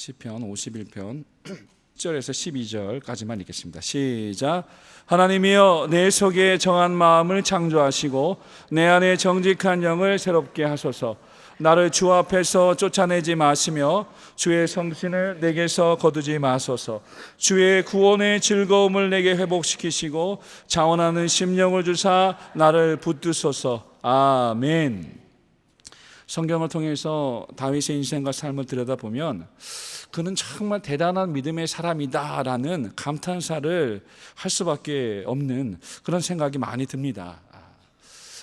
시편 51편 1절에서 12절까지만 읽겠습니다. 시작. 하나님이여 내 속에 정한 마음을 창조하시고 내 안에 정직한 영을 새롭게 하소서. 나를 주 앞에서 쫓아내지 마시며 주의 성신을 내게서 거두지 마소서. 주의 구원의 즐거움을 내게 회복시키시고 자원하는 심령을 주사 나를 붙드소서. 아멘. 성경을 통해서 다윗의 인생과 삶을 들여다보면 그는 정말 대단한 믿음의 사람이다라는 감탄사를 할 수밖에 없는 그런 생각이 많이 듭니다.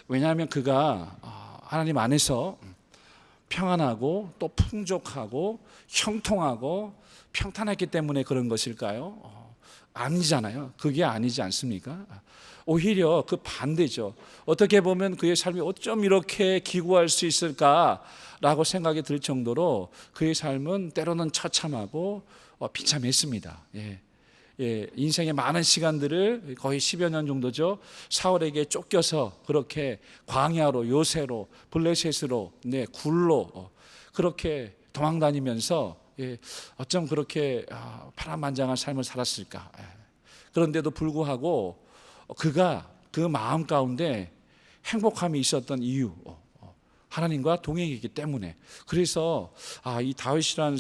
왜냐하면 그가 어, 하나님 안에서 평안하고 또 풍족하고 형통하고 평탄했기 때문에 그런 것일까요? 어, 아니잖아요. 그게 아니지 않습니까? 오히려 그 반대죠. 어떻게 보면 그의 삶이 어쩜 이렇게 기구할 수 있을까라고 생각이 들 정도로 그의 삶은 때로는 처참하고 어, 비참했습니다. 예. 예, 인생의 많은 시간들을 거의 10여 년 정도죠. 사울에게 쫓겨서 그렇게 광야로 요새로 블레셋으로 네, 굴로 어, 그렇게 도망 다니면서 예, 어쩜 그렇게 아, 파란만장한 삶을 살았을까? 예. 그런데도 불구하고 그가 그 마음 가운데 행복함이 있었던 이유 어, 어, 하나님과 동행이기 때문에 그래서 아, 이 다윗이라는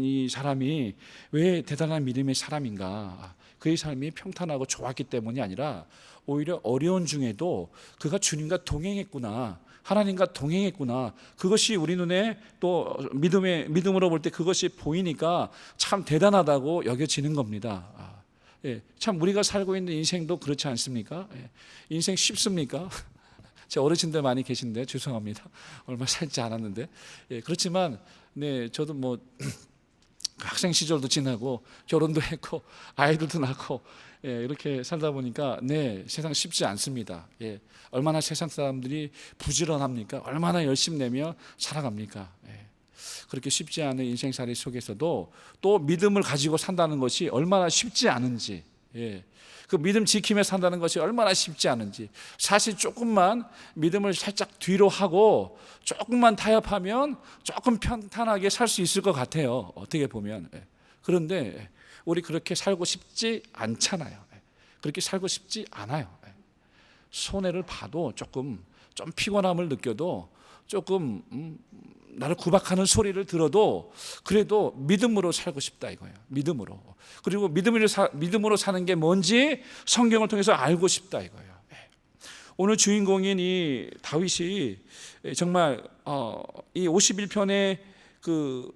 이 사람이 왜 대단한 믿음의 사람인가 아, 그의 삶이 평탄하고 좋았기 때문이 아니라 오히려 어려운 중에도 그가 주님과 동행했구나 하나님과 동행했구나 그것이 우리 눈에 또 믿음의 믿음으로 볼 때 그것이 보이니까 참 대단하다고 여겨지는 겁니다. 아, 예, 참 우리가 살고 있는 인생도 그렇지 않습니까? 예, 인생 쉽습니까? 제 어르신들 많이 계신데 죄송합니다. 얼마 살지 않았는데 예, 그렇지만 네 저도 뭐 학생 시절도 지나고 결혼도 했고 아이들도 낳고 예, 이렇게 살다 보니까 네 세상 쉽지 않습니다. 예, 얼마나 세상 사람들이 부지런합니까? 얼마나 열심 내며 살아갑니까? 예. 그렇게 쉽지 않은 인생살이 속에서도 또 믿음을 가지고 산다는 것이 얼마나 쉽지 않은지, 예. 그 믿음 지키며 산다는 것이 얼마나 쉽지 않은지, 사실 조금만 믿음을 살짝 뒤로 하고 조금만 타협하면 조금 평탄하게 살 수 있을 것 같아요. 어떻게 보면. 예. 그런데 우리 그렇게 살고 싶지 않잖아요. 예. 그렇게 살고 싶지 않아요. 예. 손해를 봐도 조금 좀 피곤함을 느껴도 조금 음, 나를 구박하는 소리를 들어도 그래도 믿음으로 살고 싶다 이거예요. 믿음으로. 그리고 믿음으로, 사, 믿음으로 사는 게 뭔지 성경을 통해서 알고 싶다 이거예요. 예. 오늘 주인공인 이 다윗이 정말 어, 이 51편의 그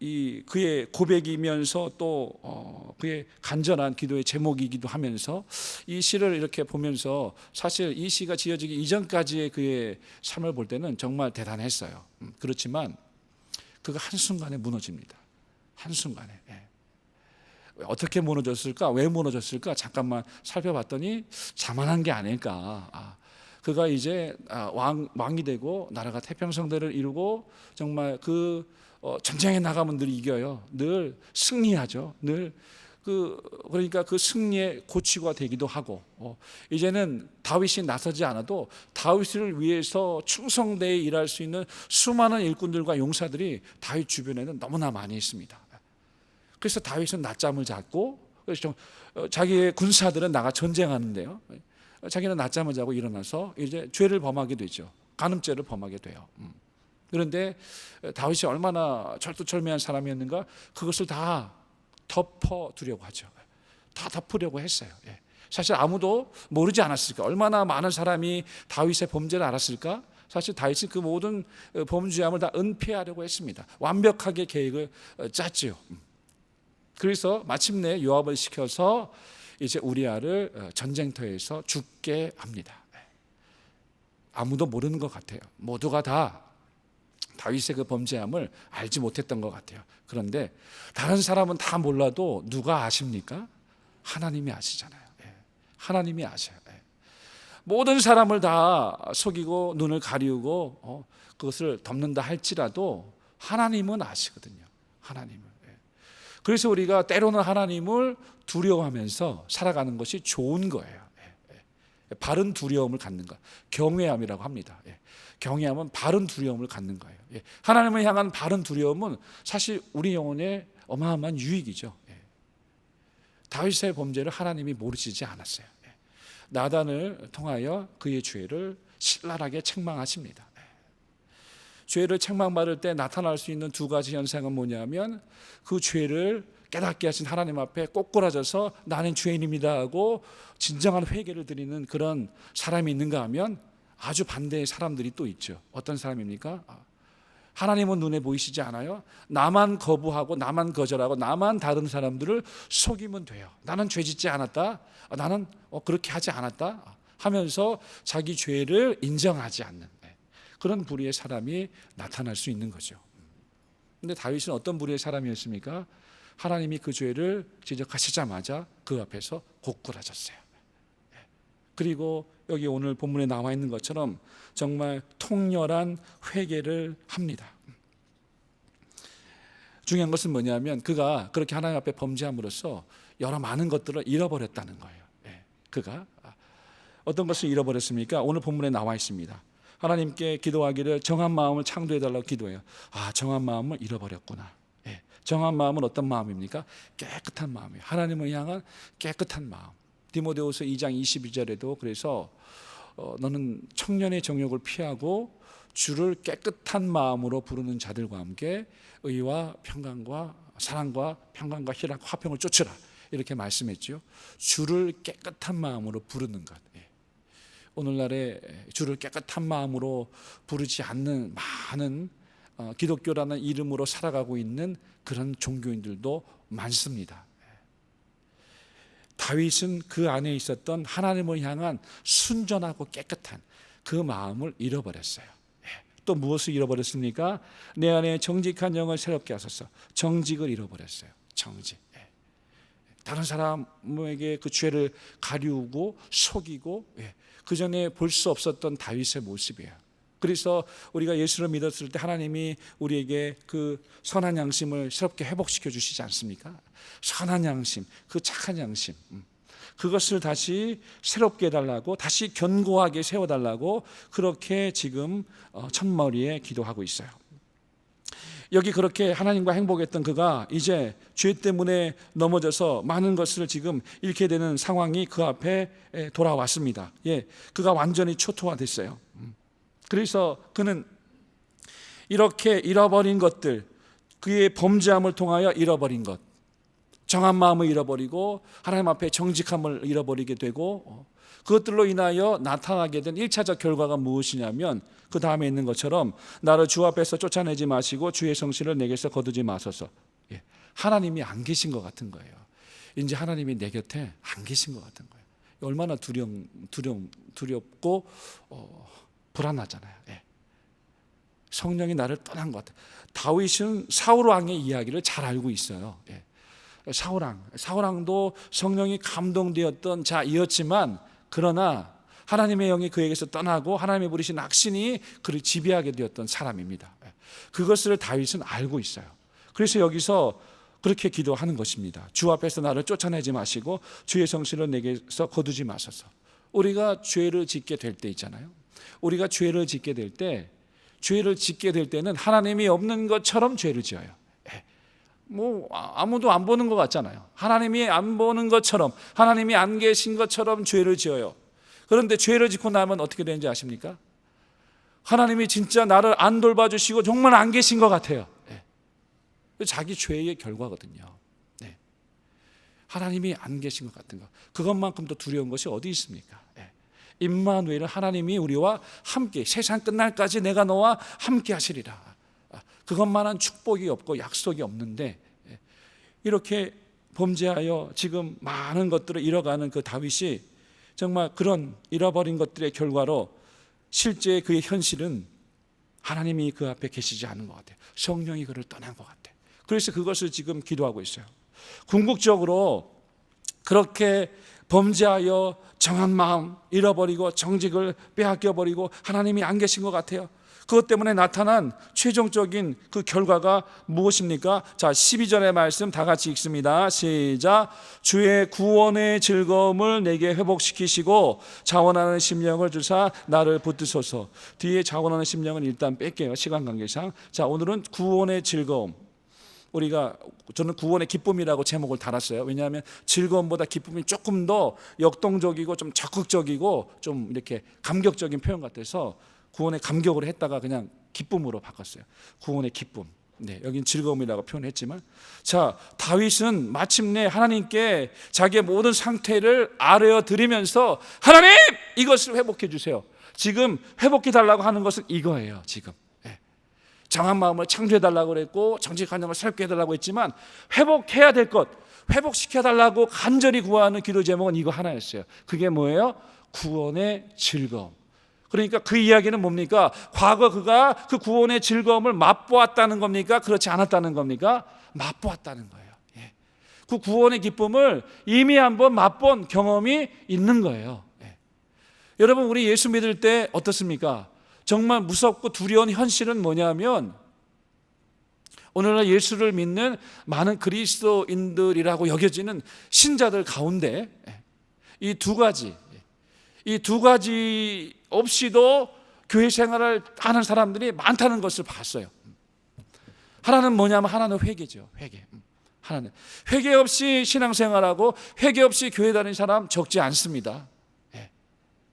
이 그의 고백이면서 또 어, 그의 간절한 기도의 제목이기도 하면서 이 시를 이렇게 보면서 사실 이 시가 지어지기 이전까지의 그의 삶을 볼 때는 정말 대단했어요. 음, 그렇지만 그가 한 순간에 무너집니다. 한 순간에. 예. 어떻게 무너졌을까? 왜 무너졌을까? 잠깐만 살펴봤더니 자만한 게 아닐까. 아, 그가 이제 아, 왕, 왕이 되고 나라가 태평성대를 이루고 정말 그 어, 전쟁에 나가면 늘 이겨요. 늘 승리하죠. 늘 그 그러니까 그 승리의 고치가 되기도 하고 어, 이제는 다윗이 나서지 않아도 다윗을 위해서 충성되어 일할 수 있는 수많은 일꾼들과 용사들이 다윗 주변에는 너무나 많이 있습니다. 그래서 다윗은 낮잠을 잤고 그래서 좀, 어, 자기의 군사들은 나가 전쟁하는데요. 어, 자기는 낮잠을 자고 일어나서 이제 죄를 범하게 되죠. 간음죄를 범하게 돼요. 음. 그런데 다윗이 얼마나 철두철미한 사람이었는가 그것을 다 덮어두려고 하죠. 다 덮으려고 했어요. 예. 사실 아무도 모르지 않았을까? 얼마나 많은 사람이 다윗의 범죄를 알았을까? 사실 다윗이 그 모든 범죄함을 다 은폐하려고 했습니다. 완벽하게 계획을 짰지요. 음. 그래서 마침내 요압을 시켜서 이제 우리아를 전쟁터에서 죽게 합니다. 예. 아무도 모르는 것 같아요. 모두가 다 다윗의 그 범죄함을 알지 못했던 것 같아요. 그런데 다른 사람은 다 몰라도 누가 아십니까? 하나님이 아시잖아요. 예. 하나님이 아셔요. 예. 모든 사람을 다 속이고 눈을 가리우고 어, 그것을 덮는다 할지라도 하나님은 아시거든요. 하나님을. 예. 그래서 우리가 때로는 하나님을 두려워하면서 살아가는 것이 좋은 거예요. 바른 두려움을 갖는 것, 경외함이라고 합니다. 경외함은 바른 두려움을 갖는 거예요. 하나님을 향한 바른 두려움은 사실 우리 영혼에 어마어마한 유익이죠. 예. 다윗의 범죄를 하나님이 모르시지 않았어요. 예. 나단을 통하여 그의 죄를 신랄하게 책망하십니다. 예. 죄를 책망받을 때 나타날 수 있는 두 가지 현상은 뭐냐면 그 죄를 깨닫게 하신 하나님 앞에 꼬꾸라져서 나는 죄인입니다 하고 진정한 회개를 드리는 그런 사람이 있는가 하면 아주 반대의 사람들이 또 있죠. 어떤 사람입니까? 아, 하나님은 눈에 보이시지 않아요? 나만 거부하고 나만 거절하고 나만 다른 사람들을 속이면 돼요. 나는 죄 짓지 않았다. 아, 나는 어, 그렇게 하지 않았다. 하면서 자기 죄를 인정하지 않는 네. 그런 부류의 사람이 나타날 수 있는 거죠. 근데 다윗은 어떤 부류의 사람이었습니까? 하나님이 그 죄를 지적하시자마자 그 앞에서 고꾸라졌어요. 그리고 여기 오늘 본문에 나와 있는 것처럼 정말 통렬한 회개를 합니다. 중요한 것은 뭐냐면 그가 그렇게 하나님 앞에 범죄함으로써 여러 많은 것들을 잃어버렸다는 거예요. 예, 그가 어떤 것을 잃어버렸습니까? 오늘 본문에 나와 있습니다. 하나님께 기도하기를 정한 마음을 창조해 달라고 기도해요. 아, 정한 마음을 잃어버렸구나. 예, 정한 마음은 어떤 마음입니까? 깨끗한 마음이에요. 하나님을 향한 깨끗한 마음. 디모데후서 2장 22절에도 그래서 어, 너는 청년의 정욕을 피하고 주를 깨끗한 마음으로 부르는 자들과 함께 의와 평강과 사랑과 평강과 희락 화평을 쫓으라 이렇게 말씀했죠. 주를 깨끗한 마음으로 부르는 것. 예. 오늘날에 주를 깨끗한 마음으로 부르지 않는 많은 어, 기독교라는 이름으로 살아가고 있는 그런 종교인들도 많습니다. 다윗은 그 안에 있었던 하나님을 향한 순전하고 깨끗한 그 마음을 잃어버렸어요. 예. 또 무엇을 잃어버렸습니까? 내 안에 정직한 영을 새롭게 하소서. 정직을 잃어버렸어요. 정직. 예. 다른 사람에게 그 죄를 가리우고 속이고 예. 그 전에 볼 수 없었던 다윗의 모습이에요. 그래서 우리가 예수를 믿었을 때 하나님이 우리에게 그 선한 양심을 새롭게 회복시켜 주시지 않습니까? 선한 양심, 그 착한 양심. 음. 그것을 다시 새롭게 해달라고 다시 견고하게 세워달라고 그렇게 지금 어, 첫머리에 기도하고 있어요. 여기 그렇게 하나님과 행복했던 그가 이제 죄 때문에 넘어져서 많은 것을 지금 잃게 되는 상황이 그 앞에 돌아왔습니다. 예, 그가 완전히 초토화됐어요. 음. 그래서 그는 이렇게 잃어버린 것들, 그의 범죄함을 통하여 잃어버린 것, 정한 마음을 잃어버리고 하나님 앞에 정직함을 잃어버리게 되고 어, 그것들로 인하여 나타나게 된 1차적 결과가 무엇이냐면 그 다음에 있는 것처럼 나를 주 앞에서 쫓아내지 마시고 주의 성실을 내게서 거두지 마소서. 예, 하나님이 안 계신 것 같은 거예요. 이제 하나님이 내 곁에 안 계신 것 같은 거예요. 얼마나 두려움, 두려움, 두렵고 어, 불안하잖아요. 예. 성령이 나를 떠난 것 같아요. 다윗은 사울 왕의 이야기를 잘 알고 있어요. 예. 사울왕, 사울왕도 성령이 감동되었던 자이었지만 그러나 하나님의 영이 그에게서 떠나고 하나님의 부르신 악신이 그를 지배하게 되었던 사람입니다. 그것을 다윗은 알고 있어요. 그래서 여기서 그렇게 기도하는 것입니다. 주 앞에서 나를 쫓아내지 마시고 주의 성실을 내게서 거두지 마소서. 우리가 죄를 짓게 될 때 있잖아요. 우리가 죄를 짓게 될 때, 죄를 짓게 될 때는 하나님이 없는 것처럼 죄를 지어요. 뭐 아무도 안 보는 것 같잖아요. 하나님이 안 보는 것처럼 하나님이 안 계신 것처럼 죄를 지어요. 그런데 죄를 짓고 나면 어떻게 되는지 아십니까? 하나님이 진짜 나를 안 돌봐주시고 정말 안 계신 것 같아요. 네. 자기 죄의 결과거든요. 네. 하나님이 안 계신 것 같은 것. 그것만큼 더 두려운 것이 어디 있습니까? 네. 임마누엘은 하나님이 우리와 함께 세상 끝날까지 내가 너와 함께 하시리라. 그것만한 축복이 없고 약속이 없는데 예, 이렇게 범죄하여 지금 많은 것들을 잃어가는 그 다윗이 정말 그런 잃어버린 것들의 결과로 실제 그의 현실은 하나님이 그 앞에 계시지 않은 것 같아요. 성령이 그를 떠난 것 같아요. 그래서 그것을 지금 기도하고 있어요. 궁극적으로 그렇게 범죄하여 정한 마음 잃어버리고 정직을 빼앗겨 버리고 하나님이 안 계신 것 같아요. 그것 때문에 나타난 최종적인 그 결과가 무엇입니까? 자, 12절의 말씀 다 같이 읽습니다. 시작. 주의 구원의 즐거움을 내게 회복시키시고 자원하는 심령을 주사 나를 붙드소서. 뒤에 자원하는 심령은 일단 뺄게요. 시간 관계상. 자, 오늘은 구원의 즐거움. 우리가 저는 구원의 기쁨이라고 제목을 달았어요. 왜냐하면 즐거움보다 기쁨이 조금 더 역동적이고 좀 적극적이고 좀 이렇게 감격적인 표현 같아서 구원의 감격으로 했다가 그냥 기쁨으로 바꿨어요. 구원의 기쁨. 네, 여긴 즐거움이라고 표현했지만 자, 다윗은 마침내 하나님께 자기의 모든 상태를 아뢰어 드리면서 하나님 이것을 회복해 주세요. 지금 회복해 달라고 하는 것은 이거예요, 지금. 예. 정한 마음을 창조해 달라고 그랬고 정직한 영을 새롭게 해 달라고 했지만 회복해야 될 것, 회복시켜 달라고 간절히 구하는 기도 제목은 이거 하나였어요. 그게 뭐예요? 구원의 즐거움. 그러니까 그 이야기는 뭡니까? 과거 그가 그 구원의 즐거움을 맛보았다는 겁니까? 그렇지 않았다는 겁니까? 맛보았다는 거예요. 예. 그 구원의 기쁨을 이미 한번 맛본 경험이 있는 거예요. 예. 여러분 우리 예수 믿을 때 어떻습니까? 정말 무섭고 두려운 현실은 뭐냐면 오늘날 예수를 믿는 많은 그리스도인들이라고 여겨지는 신자들 가운데 이 두 가지 이 두 가지 없이도 교회 생활을 하는 사람들이 많다는 것을 봤어요. 하나는 뭐냐면 하나는 회개죠. 회개. 하나는 회개 없이 신앙생활하고 회개 없이 교회 다니는 사람 적지 않습니다.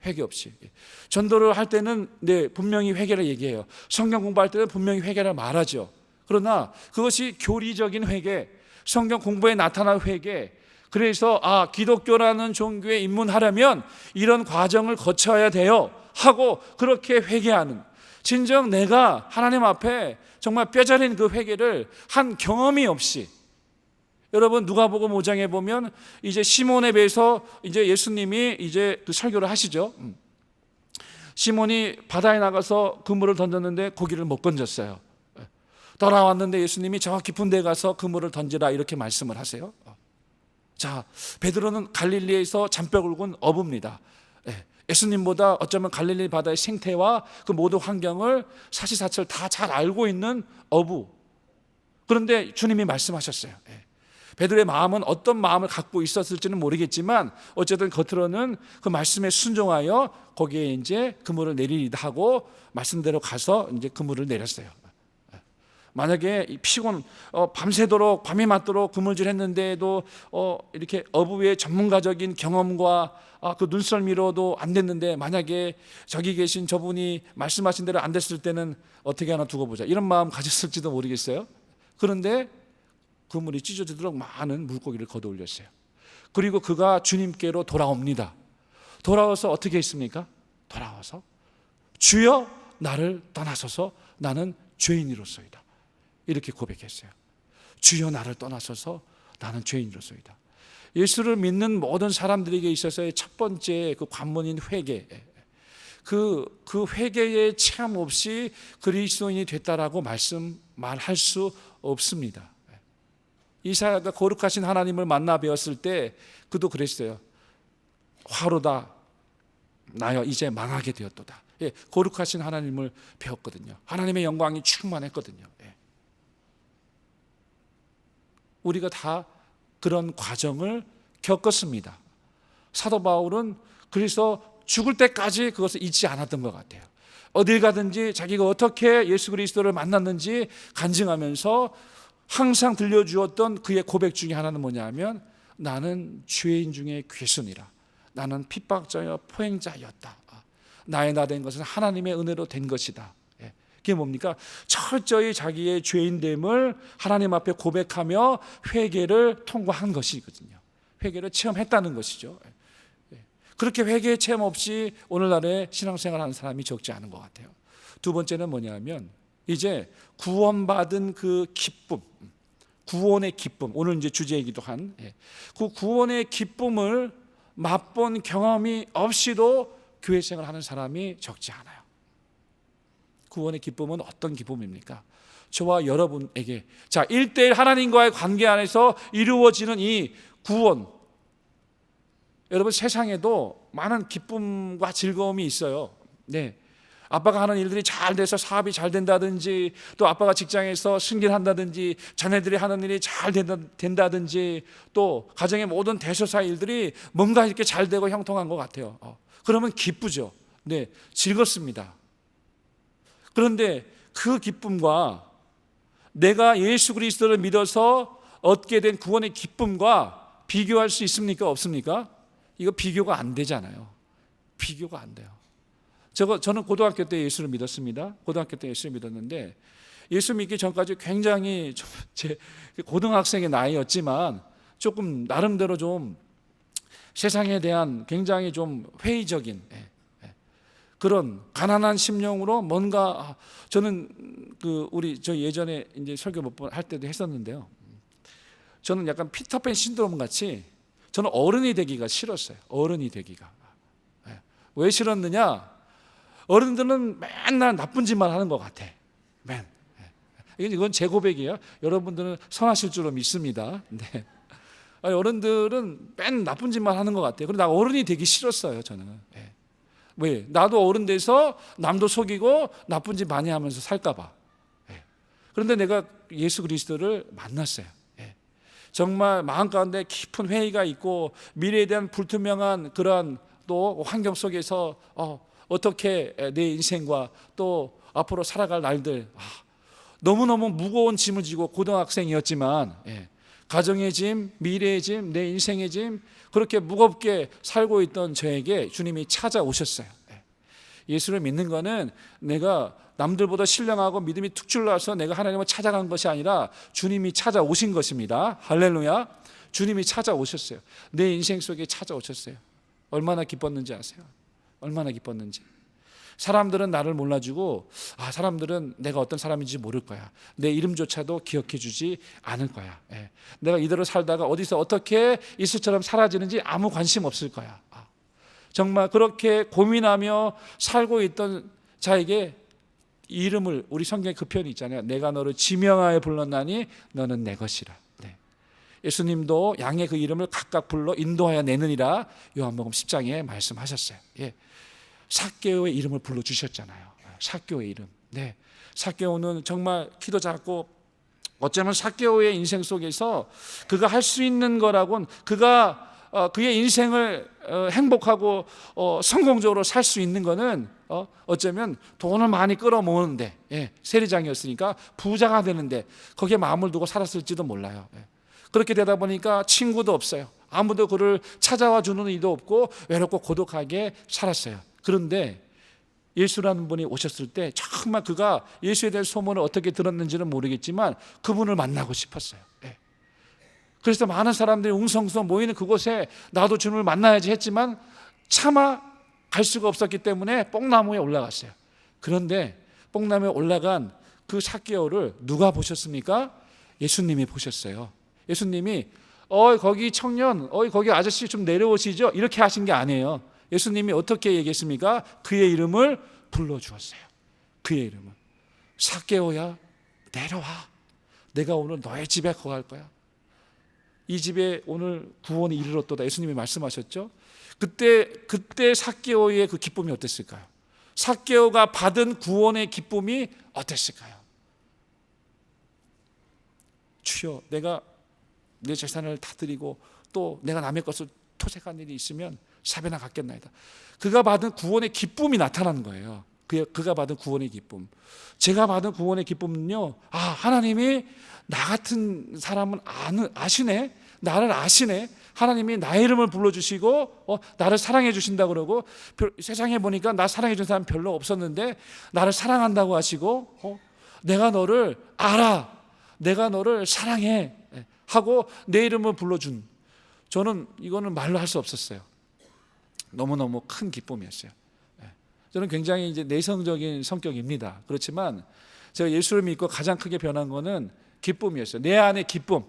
예. 회개 없이 예. 전도를 할 때는 네 분명히 회개를 얘기해요. 성경 공부할 때는 분명히 회개를 말하죠. 그러나 그것이 교리적인 회개, 성경 공부에 나타난 회개. 그래서 아 기독교라는 종교에 입문하려면 이런 과정을 거쳐야 돼요. 하고 그렇게 회개하는 진정 내가 하나님 앞에 정말 뼈저린 그 회개를 한 경험이 없이 여러분 누가복음 5장에 보면 이제 시몬에 비해서 이제 예수님이 이제 그 설교를 하시죠. 음. 시몬이 바다에 나가서 그물을 던졌는데 고기를 못 건졌어요. 돌아왔는데 예수님이 저 깊은 데 가서 그물을 던지라 이렇게 말씀을 하세요. 자, 베드로는 갈릴리에서 잔뼈 굵은 어부입니다. 예, 예수님보다 어쩌면 갈릴리 바다의 생태와 그 모든 환경을 사시사철 다 잘 알고 있는 어부. 그런데 주님이 말씀하셨어요. 예. 베드로의 마음은 어떤 마음을 갖고 있었을지는 모르겠지만 어쨌든 겉으로는 그 말씀에 순종하여 거기에 이제 그물을 내리다 하고 말씀대로 가서 이제 그물을 내렸어요. 만약에 이 피곤 어, 밤새도록 밤이 맞도록 그물질했는데도 어, 이렇게 어부의 전문가적인 경험과 아, 그 눈썰미로도 안 됐는데 만약에 저기 계신 저분이 말씀하신 대로 안 됐을 때는 어떻게 하나 두고 보자 이런 마음 가졌을지도 모르겠어요. 그런데 그물이 찢어지도록 많은 물고기를 걷어 올렸어요. 그리고 그가 주님께로 돌아옵니다. 돌아와서 어떻게 했습니까? 돌아와서 주여 나를 떠나서서 나는 죄인이로소이다. 이렇게 고백했어요. 주여 나를 떠나서서 나는 죄인으로서이다. 예수를 믿는 모든 사람들에게 있어서의 첫 번째 그 관문인 회개. 그, 그 회개의 체험 없이 그리스도인이 됐다라고 말씀, 말할 수 없습니다. 이사야가 거룩하신 하나님을 만나 배웠을 때 그도 그랬어요. 화로다. 나여 이제 망하게 되었도다. 예, 거룩하신 하나님을 배웠거든요. 하나님의 영광이 충만했거든요. 예. 우리가 다 그런 과정을 겪었습니다. 사도 바울은 그래서 죽을 때까지 그것을 잊지 않았던 것 같아요. 어딜 가든지 자기가 어떻게 예수 그리스도를 만났는지 간증하면서 항상 들려주었던 그의 고백 중에 하나는 뭐냐면 나는 죄인 중에 괴순이라. 나는 핍박자여 포행자였다. 나의 나 된 것은 하나님의 은혜로 된 것이다. 그게 뭡니까? 철저히 자기의 죄인됨을 하나님 앞에 고백하며 회개를 통과한 것이거든요. 회개를 체험했다는 것이죠. 예. 그렇게 회개 체험 없이 오늘날에 신앙생활 하는 사람이 적지 않은 것 같아요. 두 번째는 뭐냐면 이제 구원받은 그 기쁨, 구원의 기쁨. 오늘 이제 주제이기도 한 예. 그 구원의 기쁨을 맛본 경험이 없이도 교회 생활하는 사람이 적지 않아요. 구원의 기쁨은 어떤 기쁨입니까? 저와 여러분에게 자, 1대1 하나님과의 관계 안에서 이루어지는 이 구원 여러분 세상에도 많은 기쁨과 즐거움이 있어요. 네. 아빠가 하는 일들이 잘 돼서 사업이 잘 된다든지 또 아빠가 직장에서 승진한다든지 자녀들이 하는 일이 잘 된다든지 또 가정의 모든 대소사 일들이 뭔가 이렇게 잘 되고 형통한 것 같아요. 어. 그러면 기쁘죠. 네, 즐겁습니다. 그런데 그 기쁨과 내가 예수 그리스도를 믿어서 얻게 된 구원의 기쁨과 비교할 수 있습니까? 없습니까? 이거 비교가 안 되잖아요. 비교가 안 돼요. 저거 저는 고등학교 때 예수를 믿었습니다. 고등학교 때 예수를 믿었는데 예수 믿기 전까지 굉장히 좀 제 고등학생의 나이였지만 조금 나름대로 좀 세상에 대한 굉장히 좀 회의적인 예, 예. 그런 가난한 심령으로 뭔가 아, 저는 그 우리 저 예전에 이제 설교 몇 번 할 때도 했었는데요. 저는 약간 피터팬 신드롬 같이 저는 어른이 되기가 싫었어요. 어른이 되기가 예. 왜 싫었느냐? 어른들은 맨날 나쁜 짓만 하는 것 같아. 맨. 예. 이건 제 고백이에요. 여러분들은 선하실 줄로 믿습니다. 네. 아니, 어른들은 맨 나쁜 짓만 하는 것 같아요. 그런데 나 어른이 되기 싫었어요, 저는. 예. 왜? 나도 어른 돼서 남도 속이고 나쁜 짓 많이 하면서 살까봐. 예. 그런데 내가 예수 그리스도를 만났어요. 예. 정말 마음 가운데 깊은 회의가 있고 미래에 대한 불투명한 그러한 또 환경 속에서 어, 어떻게 내 인생과 또 앞으로 살아갈 날들 아, 너무너무 무거운 짐을 지고 고등학생이었지만 예. 가정의 짐, 미래의 짐, 내 인생의 짐 그렇게 무겁게 살고 있던 저에게 주님이 찾아오셨어요. 예. 예수를 믿는 거는 내가 남들보다 신령하고 믿음이 툭 줄라서 내가 하나님을 찾아간 것이 아니라 주님이 찾아오신 것입니다. 할렐루야. 주님이 찾아오셨어요. 내 인생 속에 찾아오셨어요. 얼마나 기뻤는지 아세요? 얼마나 기뻤는지. 사람들은 나를 몰라주고 아 사람들은 내가 어떤 사람인지 모를 거야. 내 이름조차도 기억해주지 않을 거야. 예. 내가 이대로 살다가 어디서 어떻게 이슬처럼 사라지는지 아무 관심 없을 거야. 아. 정말 그렇게 고민하며 살고 있던 자에게 이름을 우리 성경에 그 표현이 있잖아요. 내가 너를 지명하여 불렀나니 너는 내 것이라. 네. 예수님도 양의 그 이름을 각각 불러 인도하여 내느니라 요한복음 10장에 말씀하셨어요. 예. 사개오의 이름을 불러 주셨잖아요. 사개오의 이름. 네. 사개오는 정말 키도 작고 어쩌면 사개오의 인생 속에서 그가 할 수 있는 거라곤 그가 어, 그의 인생을 어, 행복하고 어, 성공적으로 살 수 있는 거는 어, 어쩌면 돈을 많이 끌어모으는데 예, 세리장이었으니까 부자가 되는데 거기에 마음을 두고 살았을지도 몰라요. 예. 그렇게 되다 보니까 친구도 없어요. 아무도 그를 찾아와 주는 이도 없고 외롭고 고독하게 살았어요. 그런데 예수라는 분이 오셨을 때 정말 그가 예수에 대한 소문을 어떻게 들었는지는 모르겠지만 그분을 만나고 싶었어요. 예. 그래서 많은 사람들이 웅성웅성 모이는 그곳에 나도 주님을 만나야지 했지만 차마 갈 수가 없었기 때문에 뽕나무에 올라갔어요. 그런데 뽕나무에 올라간 그 사개오를 누가 보셨습니까? 예수님이 보셨어요. 예수님이 어이 거기 청년, 어이 거기 아저씨 좀 내려오시죠. 이렇게 하신 게 아니에요. 예수님이 어떻게 얘기했습니까? 그의 이름을 불러 주었어요. 그의 이름을 사개오야 내려와. 내가 오늘 너의 집에 거할 거야. 이 집에 오늘 구원이 이르렀도다. 예수님이 말씀하셨죠. 그때 그때 사개오의 그 기쁨이 어땠을까요? 사개오가 받은 구원의 기쁨이 어땠을까요? 주여, 내가 내 재산을 다 드리고 또 내가 남의 것을 토색한 일이 있으면 사배나 갖겠나이다. 그가 받은 구원의 기쁨이 나타나는 거예요. 그, 그가 받은 구원의 기쁨. 제가 받은 구원의 기쁨은요, 아, 하나님이 나 같은 사람은 아는, 아시네? 나를 아시네? 하나님이 나의 이름을 불러주시고, 어, 나를 사랑해 주신다 그러고, 별, 세상에 보니까 나 사랑해 준 사람 별로 없었는데, 나를 사랑한다고 하시고, 어, 내가 너를 알아. 내가 너를 사랑해. 하고 내 이름을 불러준. 저는 이거는 말로 할 수 없었어요. 너무너무 큰 기쁨이었어요. 예. 저는 굉장히 이제 내성적인 성격입니다. 그렇지만 제가 예수를 믿고 가장 크게 변한 거는 기쁨이었어요. 내 안에 기쁨.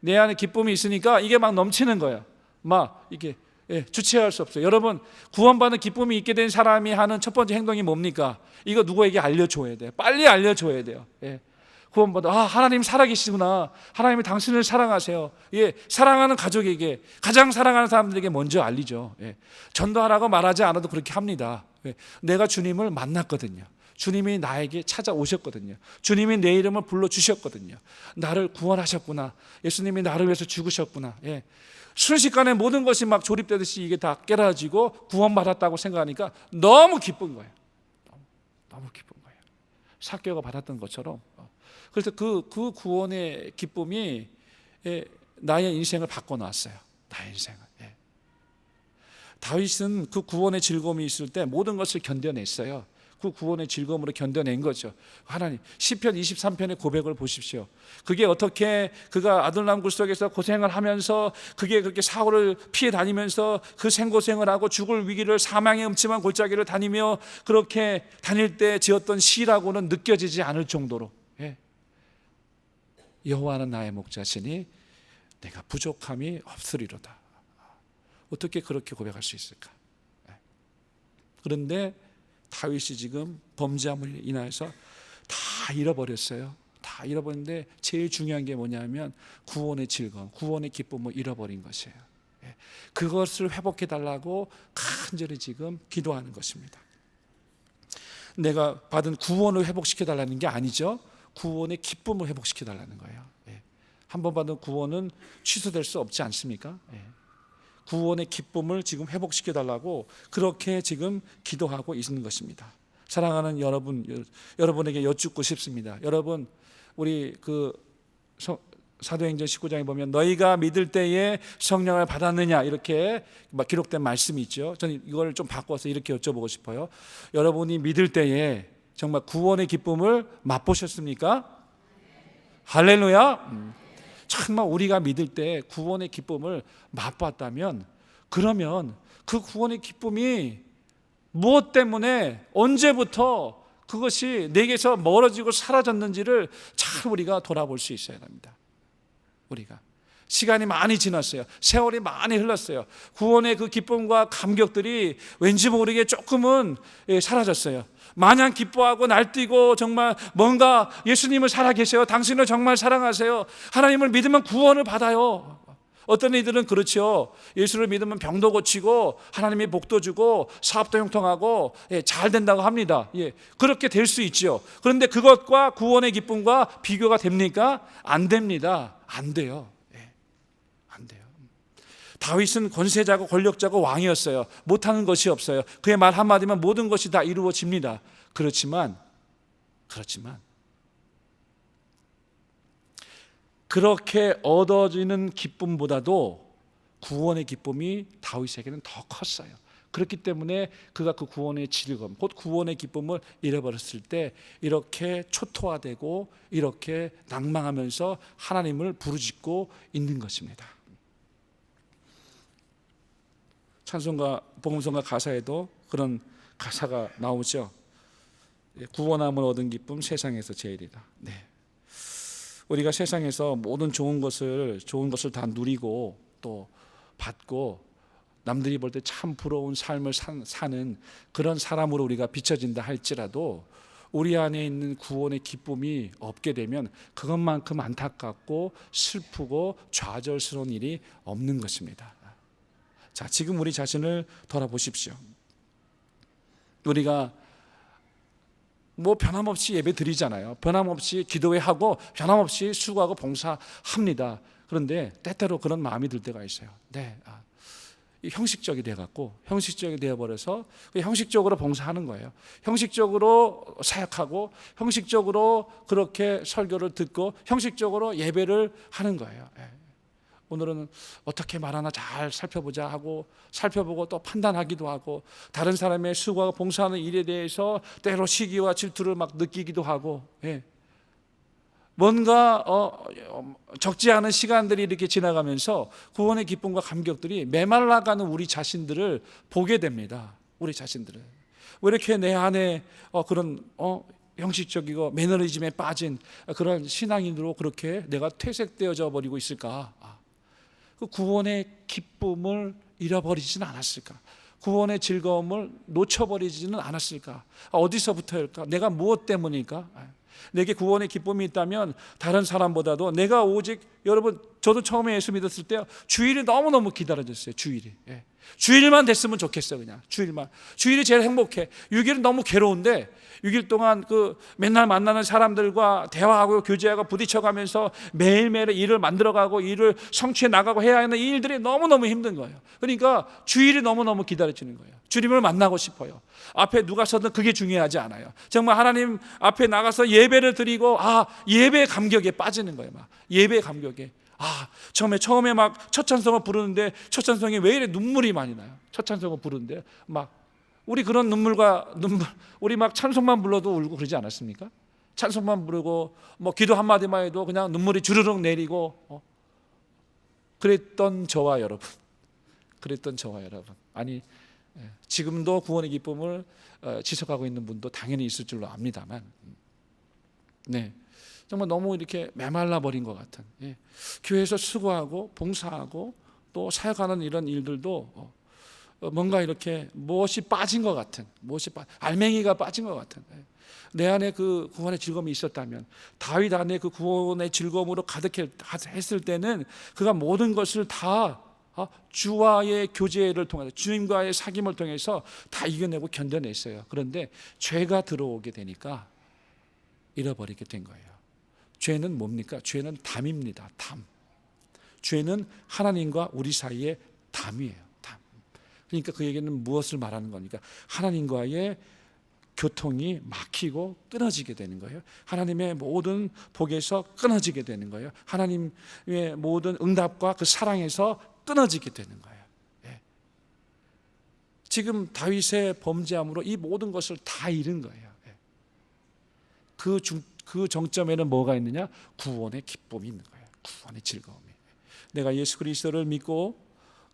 내 안에 기쁨이 있으니까 이게 막 넘치는 거예요. 막 이게 예, 주체할 수 없어요. 여러분 구원받는 기쁨이 있게 된 사람이 하는 첫 번째 행동이 뭡니까? 이거 누구에게 알려줘야 돼요. 빨리 알려줘야 돼요. 예. 구원받아. 아 하나님 살아계시구나. 하나님이 당신을 사랑하세요. 예 사랑하는 가족에게 가장 사랑하는 사람들에게 먼저 알리죠. 예, 전도하라고 말하지 않아도 그렇게 합니다. 예, 내가 주님을 만났거든요. 주님이 나에게 찾아오셨거든요. 주님이 내 이름을 불러주셨거든요. 나를 구원하셨구나. 예수님이 나를 위해서 죽으셨구나. 예. 순식간에 모든 것이 막 조립되듯이 이게 다 깨달아지고 구원받았다고 생각하니까 너무 기쁜 거예요. 너무, 기쁜 거예요. 사개가 받았던 것처럼 그래서 그, 그 구원의 기쁨이 예, 나의 인생을 바꿔놨어요. 나의 인생을. 예. 다윗은 그 구원의 즐거움이 있을 때 모든 것을 견뎌냈어요. 그 구원의 즐거움으로 견뎌낸 거죠. 하나님 시편 23편의 고백을 보십시오. 그게 어떻게 그가 아들남 굴 속에서 고생을 하면서 그게 그렇게 사고를 피해 다니면서 그 생고생을 하고 죽을 위기를 사망의 음침한 골짜기를 다니며 그렇게 다닐 때 지었던 시라고는 느껴지지 않을 정도로 예. 여호와는 나의 목자시니 내가 부족함이 없으리로다. 어떻게 그렇게 고백할 수 있을까? 예. 그런데 다윗이 지금 범죄함을 인하여서 다 잃어버렸어요. 다 잃어버렸는데 제일 중요한 게 뭐냐면 구원의 즐거움, 구원의 기쁨을 잃어버린 것이에요. 예. 그것을 회복해 달라고 간절히 지금 기도하는 것입니다. 내가 받은 구원을 회복시켜 달라는 게 아니죠. 구원의 기쁨을 회복시켜 달라는 거예요. 예. 한번 받은 구원은 취소될 수 없지 않습니까? 예. 구원의 기쁨을 지금 회복시켜 달라고 그렇게 지금 기도하고 있는 것입니다. 사랑하는 여러분, 여- 여러분에게 여쭙고 싶습니다. 여러분, 우리 그 서- 사도행전 19장에 보면 너희가 믿을 때에 성령을 받았느냐 이렇게 막 기록된 말씀이 있죠. 저는 이걸 좀 바꿔서 이렇게 여쭤보고 싶어요. 여러분이 믿을 때에 정말 구원의 기쁨을 맛보셨습니까? 할렐루야. 음. 정말 우리가 믿을 때 구원의 기쁨을 맛봤다면 그러면 그 구원의 기쁨이 무엇 때문에 언제부터 그것이 내게서 멀어지고 사라졌는지를 잘 우리가 돌아볼 수 있어야 합니다. 우리가 시간이 많이 지났어요. 세월이 많이 흘렀어요. 구원의 그 기쁨과 감격들이 왠지 모르게 조금은 예, 사라졌어요. 마냥 기뻐하고 날뛰고 정말 뭔가 예수님을 살아계세요. 당신을 정말 사랑하세요. 하나님을 믿으면 구원을 받아요. 어떤 이들은 그렇죠. 예수를 믿으면 병도 고치고 하나님이 복도 주고 사업도 형통하고 예, 잘 된다고 합니다. 예, 그렇게 될 수 있죠. 그런데 그것과 구원의 기쁨과 비교가 됩니까? 안 됩니다. 안 돼요. 다윗은 권세자고 권력자고 왕이었어요. 못하는 것이 없어요. 그의 말 한마디면 모든 것이 다 이루어집니다. 그렇지만, 그렇지만, 그렇게 얻어지는 기쁨보다도 구원의 기쁨이 다윗에게는 더 컸어요. 그렇기 때문에 그가 그 구원의 즐거움, 곧 구원의 기쁨을 잃어버렸을 때 이렇게 초토화되고 이렇게 낭망하면서 하나님을 부르짖고 있는 것입니다. 찬송가 복음성가 가사에도 그런 가사가 나오죠. 예, 구원함을 얻은 기쁨 세상에서 제일이다. 네. 우리가 세상에서 모든 좋은 것을 좋은 것을 다 누리고 또 받고 남들이 볼 때 참 부러운 삶을 산- 사는 그런 사람으로 우리가 비춰진다 할지라도 우리 안에 있는 구원의 기쁨이 없게 되면 그것만큼 안타깝고 슬프고 좌절스러운 일이 없는 것입니다. 자, 지금 우리 자신을 돌아보십시오. 우리가 뭐 변함없이 예배 드리잖아요. 변함없이 기도회 하고 변함없이 수고하고 봉사합니다. 그런데 때때로 그런 마음이 들 때가 있어요. 네. 아, 이 형식적이 돼 갖고 형식적이 되어 버려서 그 형식적으로 봉사하는 거예요. 형식적으로 사역하고 형식적으로 그렇게 설교를 듣고 형식적으로 예배를 하는 거예요. 예. 오늘은 어떻게 말하나 잘 살펴보자 하고 살펴보고 또 판단하기도 하고 다른 사람의 수고하고 봉사하는 일에 대해서 때로 시기와 질투를 막 느끼기도 하고 예. 뭔가 어, 어, 적지 않은 시간들이 이렇게 지나가면서 구원의 기쁨과 감격들이 메말라가는 우리 자신들을 보게 됩니다. 우리 자신들을 왜 이렇게 내 안에 어, 그런 어, 형식적이고 매너리즘에 빠진 그런 신앙인으로 그렇게 내가 퇴색되어져 버리고 있을까? 아. 그 구원의 기쁨을 잃어버리지는 않았을까? 구원의 즐거움을 놓쳐버리지는 않았을까? 아, 어디서부터일까? 내가 무엇 때문일까? 아, 내게 구원의 기쁨이 있다면 다른 사람보다도 내가 오직 여러분 저도 처음에 예수 믿었을 때 주일이 너무너무 기다려졌어요. 주일이. 예. 주일만 됐으면 좋겠어 그냥. 주일만. 주일이 제일 행복해. 6일은 너무 괴로운데 6일 동안 그 맨날 만나는 사람들과 대화하고 교제하고 부딪혀가면서 매일매일 일을 만들어가고 일을 성취해 나가고 해야 하는 이 일들이 너무너무 힘든 거예요. 그러니까 주일이 너무너무 기다려지는 거예요. 주님을 만나고 싶어요. 앞에 누가 서든 그게 중요하지 않아요. 정말 하나님 앞에 나가서 예배를 드리고 아 예배 감격에 빠지는 거예요. 막 예배 감격에 아 처음에 처음에 막 첫 찬송을 부르는데 첫 찬송이 왜 이래 눈물이 많이 나요. 첫 찬송을 부르는데 막 우리 그런 눈물과 눈물 우리 막 찬송만 불러도 울고 그러지 않았습니까? 찬송만 부르고 뭐 기도 한 마디만 해도 그냥 눈물이 주르륵 내리고 어? 그랬던 저와 여러분, 그랬던 저와 여러분 아니 예, 지금도 구원의 기쁨을 어, 지속하고 있는 분도 당연히 있을 줄로 압니다만, 네 정말 너무 이렇게 메말라 버린 것 같은 예, 교회에서 수고하고 봉사하고 또 사역하는 이런 일들도 어, 어, 뭔가 이렇게 무엇이 빠진 것 같은 무엇이 빠 알맹이가 빠진 것 같은 예. 내 안에 그 구원의 즐거움이 있었다면 다윗 안에 그 구원의 즐거움으로 가득했을 때는 그가 모든 것을 다 어, 주와의 교제를 통해서 주님과의 사귐을 통해서 다 이겨내고 견뎌냈어요. 그런데 죄가 들어오게 되니까 잃어버리게 된 거예요. 죄는 뭡니까? 죄는 담입니다. 담. 죄는 하나님과 우리 사이의 담이에요. 담. 그러니까 그 얘기는 무엇을 말하는 겁니까? 하나님과의 교통이 막히고 끊어지게 되는 거예요. 하나님의 모든 복에서 끊어지게 되는 거예요. 하나님의 모든 응답과 그 사랑에서 끊어지게 되는 거예요. 예. 지금 다윗의 범죄함으로 이 모든 것을 다 잃은 거예요. 예. 그, 중, 그 정점에는 뭐가 있느냐? 구원의 기쁨이 있는 거예요. 구원의 즐거움이. 내가 예수 그리스도를 믿고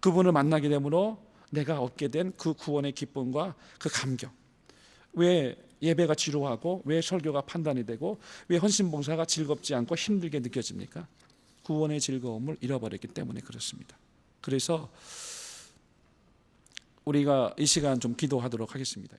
그분을 만나게 되므로 내가 얻게 된 그 구원의 기쁨과 그 감격. 왜 예배가 지루하고 왜 설교가 판단이 되고 왜 헌신 봉사가 즐겁지 않고 힘들게 느껴집니까? 구원의 즐거움을 잃어버렸기 때문에 그렇습니다. 그래서 우리가 이 시간 좀 기도하도록 하겠습니다.